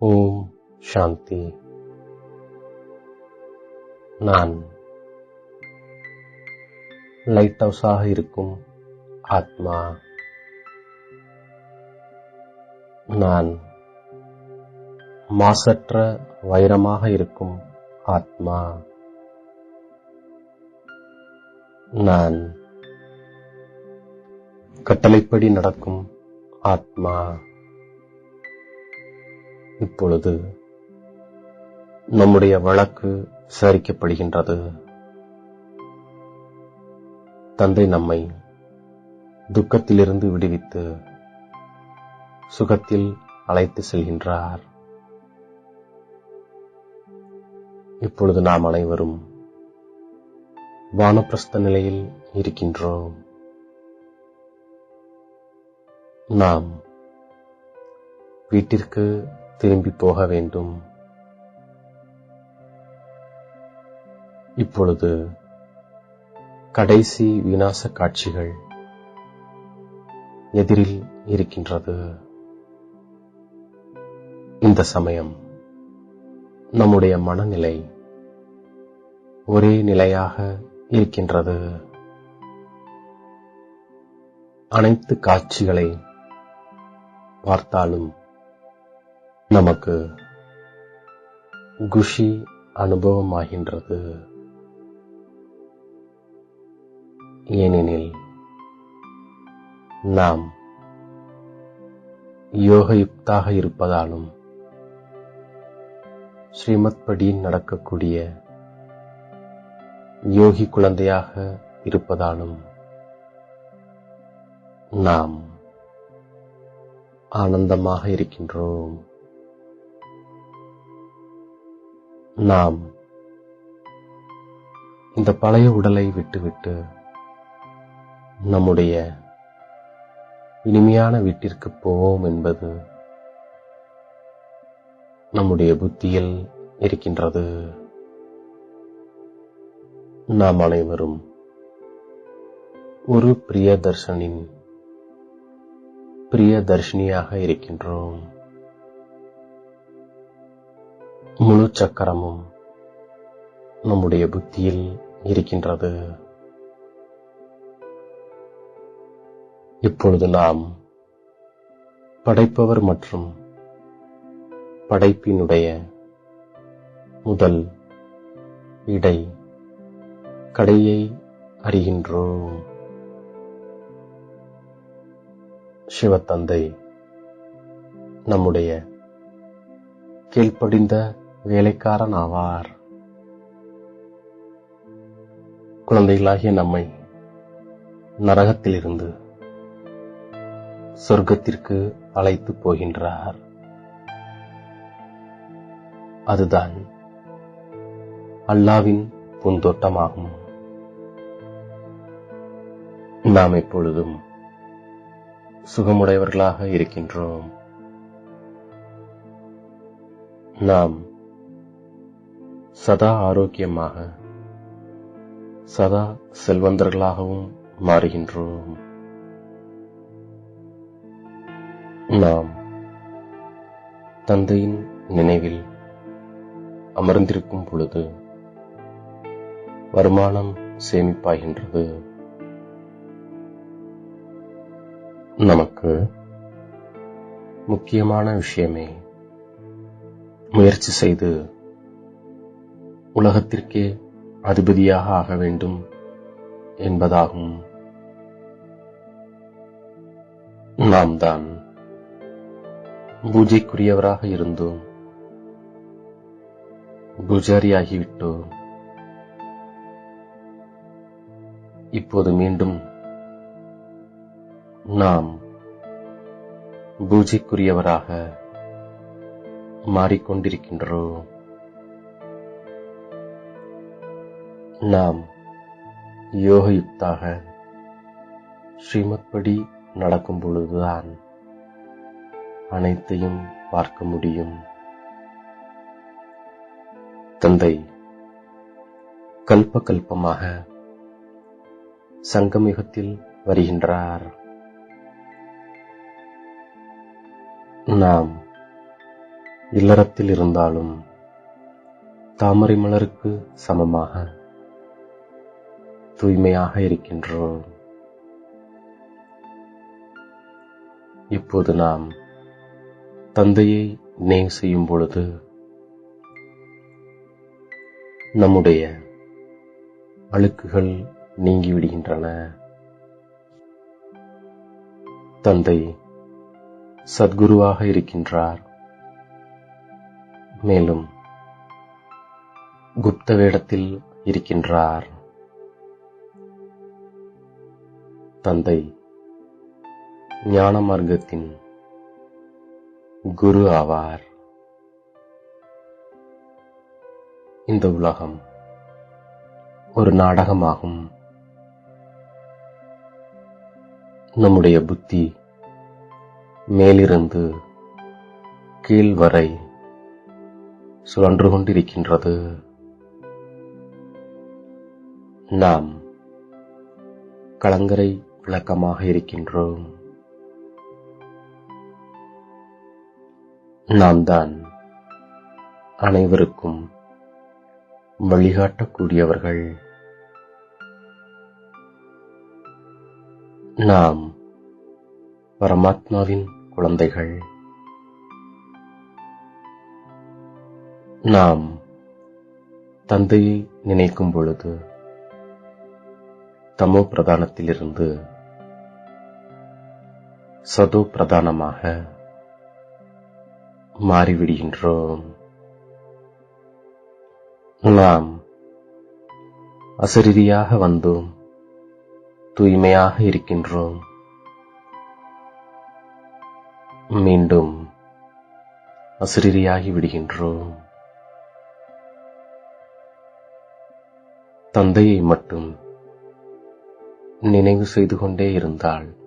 ஓம் சாந்தி நான் லைட் ஹவுஸாக இருக்கும் ஆத்மா நான் மாசற்ற வைரமாக இருக்கும் ஆத்மா நான் கட்டளைப்படி நடக்கும் ஆத்மா இப்பொழுது நம்முடைய வழக்கு விசாரிக்கப்படுகின்றது. தந்தை நம்மை துக்கத்திலிருந்து விடுவித்து சுகத்தில் அழைத்து செல்கின்றார். இப்பொழுது நாம் அனைவரும் வானப்பிரஸ்த நிலையில் இருக்கின்றோம். நாம் வீட்டிற்கு திரும்பி போக வேண்டும். இப்பொழுது கடைசி விநாச காட்சிகள் எதிரில் இருக்கின்றது. இந்த சமயம் நம்முடைய மனநிலை ஒரே நிலையாக இருக்கின்றது. அனைத்து காட்சிகளை பார்த்தாலும் நமக்கு குஷி அனுபவமாகின்றது. ஏனெனில் நாம் யோகயுக்தாக இருப்பதாலும் ஸ்ரீமத் படி நடக்கக்கூடிய யோகி குழந்தையாக இருப்பதாலும் நாம் ஆனந்தமாக இருக்கின்றோம். நாம் இந்த பழைய உடலை விட்டுவிட்டு நம்முடைய இனிமையான வீட்டிற்கு போவோம் என்பது நம்முடைய புத்தியில் இருக்கின்றது. நாம் அனைவரும் ஒரு பிரியதர்ஷனின் பிரியதர்ஷினியாக இருக்கின்றோம். முழு சக்கரமும் நம்முடைய புத்தியில் இருக்கின்றது. இப்பொழுது நாம் படைப்பவர் மற்றும் படைப்பினுடைய முதல் இடை கடையை அறிகின்றோம். சிவத்தந்தை நம்முடைய கீழ்ப்படிந்த வேலைக்காரன் ஆவார் குழந்தைகளாகிய நம்மை நரகத்திலிருந்து சொர்க்கத்திற்கு அழைத்து போகின்றார். அதுதான் அல்லாவின் பூந்தோட்டமாகும். நாம் எப்பொழுதும் சுகமுடையவர்களாக இருக்கின்றோம். நாம் சதா ஆரோக்கியமாக சதா செல்வந்தர்களாகவும் மாறுகின்றோம். நாம் தந்தையின் நினைவில் அமர்ந்திருக்கும் பொழுது வருமானம் சேமிப்பாகின்றது. நமக்கு முக்கியமான விஷயமே முயற்சி செய்து உலகத்திற்கே அதிபதியாக ஆக வேண்டும் என்பதாகும். நாம் தான் பூஜைக்குரியவராக இருந்தோம். பூஜாரியாகிவிட்டோம். இப்போது மீண்டும் நாம் பூஜைக்குரியவராக மாறிக்கொண்டிருக்கின்றோம். நாம் யோகயுக்தாக ஸ்ரீமத் படி நடக்கும் பொழுதுதான் அனைத்தையும் பார்க்க முடியும். தந்தை கல்ப கல்பமாக சங்கமிகத்தில் வருகின்றார். நாம் இல்லறத்தில் இருந்தாலும் தாமரை மலருக்கு சமமாக தூய்மையாக இருக்கின்றோம். இப்போது நாம் தந்தையை நினைவு செய்யும் பொழுது நம்முடைய அழுக்குகள் நீங்கிவிடுகின்றன தந்தை சத்குருவாக இருக்கின்றார். மேலும் குப்த வேடத்தில் இருக்கின்றார். தந்தை ஞான மார்க்கத்தின் குரு ஆவார். இந்த உலகம் ஒரு நாடகமாகும். நம்முடைய புத்தி மேலிருந்து கீழ் வரை சுழன்று கொண்டிருக்கின்றது. நாம் கலங்கரை விளக்கமாக இருக்கின்றோம். நாம் தான் அனைவருக்கும் வழிகாட்டக்கூடியவர்கள். நாம் பரமாத்மாவின் குழந்தைகள். நாம் தந்தையை நினைக்கும் பொழுது தமோ பிரதானத்திலிருந்து சதோ பிரதானமாக மாறிவிடுகின்றோம். நாம் அசரீதியாக வந்தோம் தூய்மையாக இருக்கின்றோம். மீண்டும் அசிரியாகி விடுகின்றோம். தந்தையை மட்டும் நினைவு செய்து கொண்டே இருந்தால்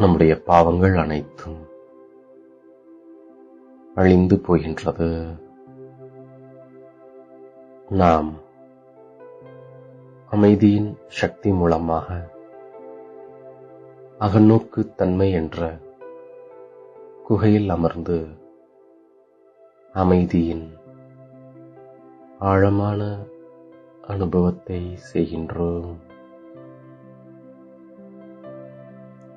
நம்முடைய பாவங்கள் அனைத்தும் அழிந்து போகின்றது. நாம் அமைதியின் சக்தி மூலமாக அகநோக்கு தன்மை என்ற குகையில் அமர்ந்து அமைதியின் ஆழமான அனுபவத்தை செய்கின்றோம்.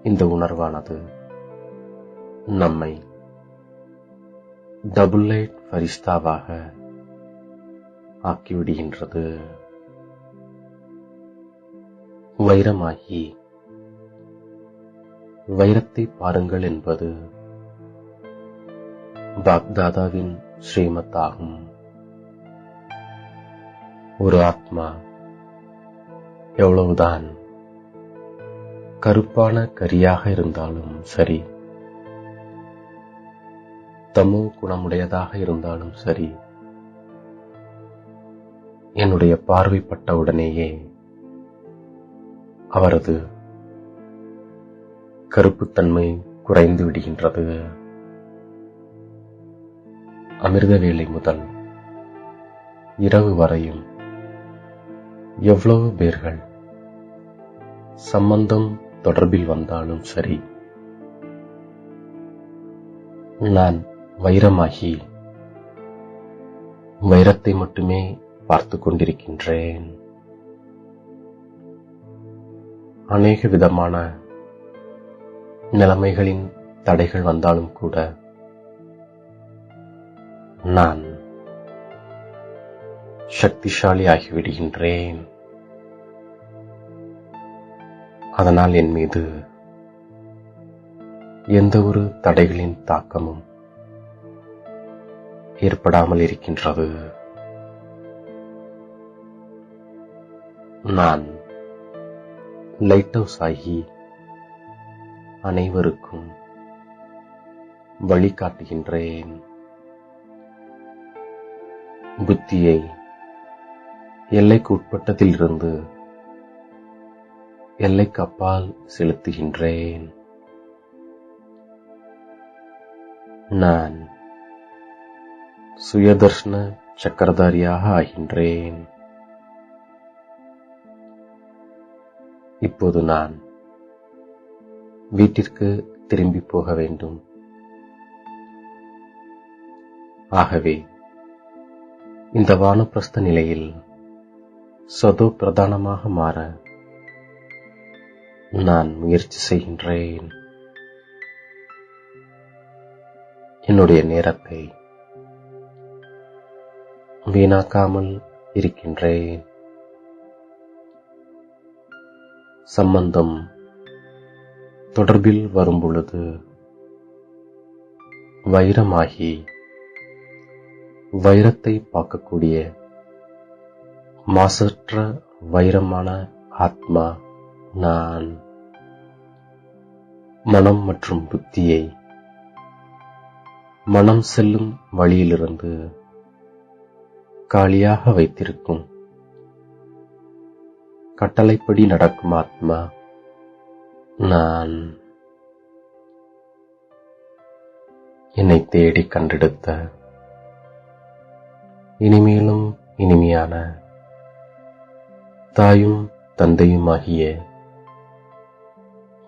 இந்த உணர்வானது நம்மை டபுள் லைட் ஃபரிஸ்தாவாக ஆக்கிவிடுகின்றது. வைரமாகி வைரத்தை பாருங்கள் என்பது பாக்தாதாவின் ஸ்ரீமத் ஆகும் ஒரு ஆத்மா எவ்வளவுதான் கருப்பான கரியாக இருந்தாலும் சரி தமோ குணமுடையதாக இருந்தாலும் சரி என்னுடைய பார்வைப்பட்ட உடனேயே அவரது கருப்புத்தன்மை குறைந்து விடுகின்றது. அமிர்த வேலை முதல் இரவு வரையும் எவ்வளவு பேர்கள் சம்பந்தம் தொடர்பில் வந்தாலும் சரி. நான் வைரமாகி வைரத்தை மட்டுமே பார்த்து கொண்டிருக்கின்றேன். அநேக விதமான நிலைமைகளின் தடைகள் வந்தாலும் கூட நான் சக்திசாலி ஆகிவிடுகின்றேன் அதனால் என் மீது எந்த ஒரு தடைகளின் தாக்கமும் ஏற்படாமல் இருக்கின்றது. நான் லைட் ஹவுஸ் ஆகி அனைவருக்கும் வழிகாட்டுகின்றேன். புத்தியை எல்லைக்கு உட்பட்டதிலிருந்து எல்லைக்கு அப்பால் செலுத்துகின்றேன். நான் சுயதர்ஷன சக்கரதாரியாக ஆகின்றேன். இப்போது நான் வீட்டிற்கு திரும்பி போக வேண்டும். ஆகவே இந்த வானப்பிரஸ்த நிலையில் சதோ பிரதானமாக மாற நான் முயற்சி செய்கின்றேன். என்னுடைய நேரத்தை வீணாக்காமல் இருக்கின்றேன். சம்பந்தம் தொடர்பில் வரும்பொழுது வைரமாகி வைரத்தை பார்க்கக்கூடிய மாசற்ற வைரமான ஆத்மா நான் மனம் மற்றும் புத்தியை மனம் செல்லும் வழியிலிருந்து காலியாக வைத்திருக்கும் கட்டளைப்படி நடக்கும் ஆத்மா நான். என்னை தேடி கண்டெடுத்த இனிமேலும் இனிமையான தாயும் தந்தையுமாகிய